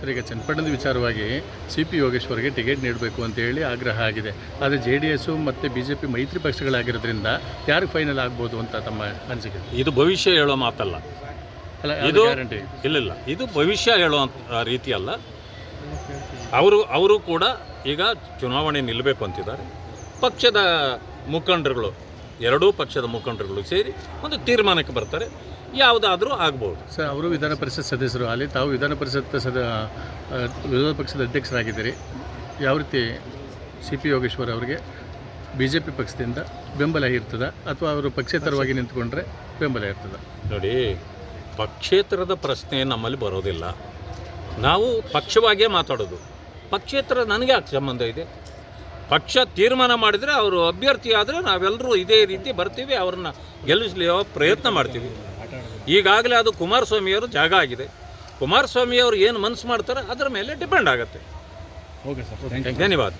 Sir ಈಗ ಚನ್ನಪಟ್ಟಣದ ವಿಚಾರವಾಗಿ C P ಯೋಗೇಶ್ವರ್ಗೆ ticket ನೀಡಬೇಕು ಅಂತ ಹೇಳಿ ಆಗ್ರಹ ಆಗಿದೆ. ಆದರೆ ಜೆ ಡಿ ಎಸ್ಸು ಮತ್ತು ಬಿ ಜೆ ಪಿ ಮೈತ್ರಿ ಪಕ್ಷಗಳಾಗಿರೋದ್ರಿಂದ ಯಾರು ಫೈನಲ್ ಆಗ್ಬೋದು ಅಂತ ತಮ್ಮ ಅನಿಸಿಕೆ? ಇದು ಭವಿಷ್ಯ ಹೇಳೋ ಮಾತಲ್ಲ. ಅಲ್ಲ ಇದು ಇಲ್ಲ ಗ್ಯಾರಂಟಿ ಇಲ್ಲ ಇದು ಭವಿಷ್ಯ ಹೇಳೋ ರೀತಿ ಅಲ್ಲ. ಅವರು ಅವರು ಕೂಡ ಈಗ ಚುನಾವಣೆ ನಿಲ್ಲಬೇಕು ಅಂತಿದ್ದಾರೆ. ಪಕ್ಷದ ಮುಖಂಡರುಗಳು ಎರಡೂ ಪಕ್ಷದ ಮುಖಂಡರುಗಳು ಸೇರಿ ಒಂದು ತೀರ್ಮಾನಕ್ಕೆ ಬರ್ತಾರೆ. ಯಾವುದಾದ್ರೂ ಆಗ್ಬೋದು. ಸರ್ ಅವರು ವಿಧಾನ ಪರಿಷತ್ ಸದಸ್ಯರು. ಅಲ್ಲಿ ತಾವು ವಿಧಾನ ಪರಿಷತ್ ಸದ ವಿರೋಧ ಪಕ್ಷದ ಅಧ್ಯಕ್ಷರಾಗಿದ್ದೀರಿ. ಯಾವ ರೀತಿ ಸಿ ಪಿ ಯೋಗೇಶ್ವರ್ ಅವರಿಗೆ ಬಿ ಜೆ ಪಿ ಪಕ್ಷದಿಂದ ಬೆಂಬಲ ಇರ್ತದೆ? ಅಥವಾ ಅವರು ಪಕ್ಷೇತರವಾಗಿ ನಿಂತ್ಕೊಂಡ್ರೆ ಬೆಂಬಲ ಇರ್ತದೆ? ನೋಡಿ ಪಕ್ಷೇತರದ ಪ್ರಶ್ನೆ ನಮ್ಮಲ್ಲಿ ಬರೋದಿಲ್ಲ. ನಾವು ಪಕ್ಷವಾಗಿಯೇ ಮಾತಾಡೋದು. ಪಕ್ಷೇತರ ನನಗೆ ಯಾಕೆ ಸಂಬಂಧ ಇದೆ. ಪಕ್ಷ ತೀರ್ಮಾನ ಮಾಡಿದರೆ ಅವರು ಅಭ್ಯರ್ಥಿ ಆದರೆ ನಾವೆಲ್ಲರೂ ಇದೇ ರೀತಿ ಬರ್ತೀವಿ ಅವ್ರನ್ನ ಗೆಲ್ಲಿಸಲಿಯೋ ಪ್ರಯತ್ನ ಮಾಡ್ತೀವಿ. ಈಗಾಗಲೇ ಅದು ಕುಮಾರಸ್ವಾಮಿಯವರು ಜಾಗ ಆಗಿದೆ. ಕುಮಾರಸ್ವಾಮಿಯವರು ಏನು ಮನಸ್ಸು ಮಾಡ್ತಾರೆ ಅದರ ಮೇಲೆ ಡಿಪೆಂಡ್ ಆಗುತ್ತೆ. ಓಕೆ ಸರ್ ಧನ್ಯವಾದ.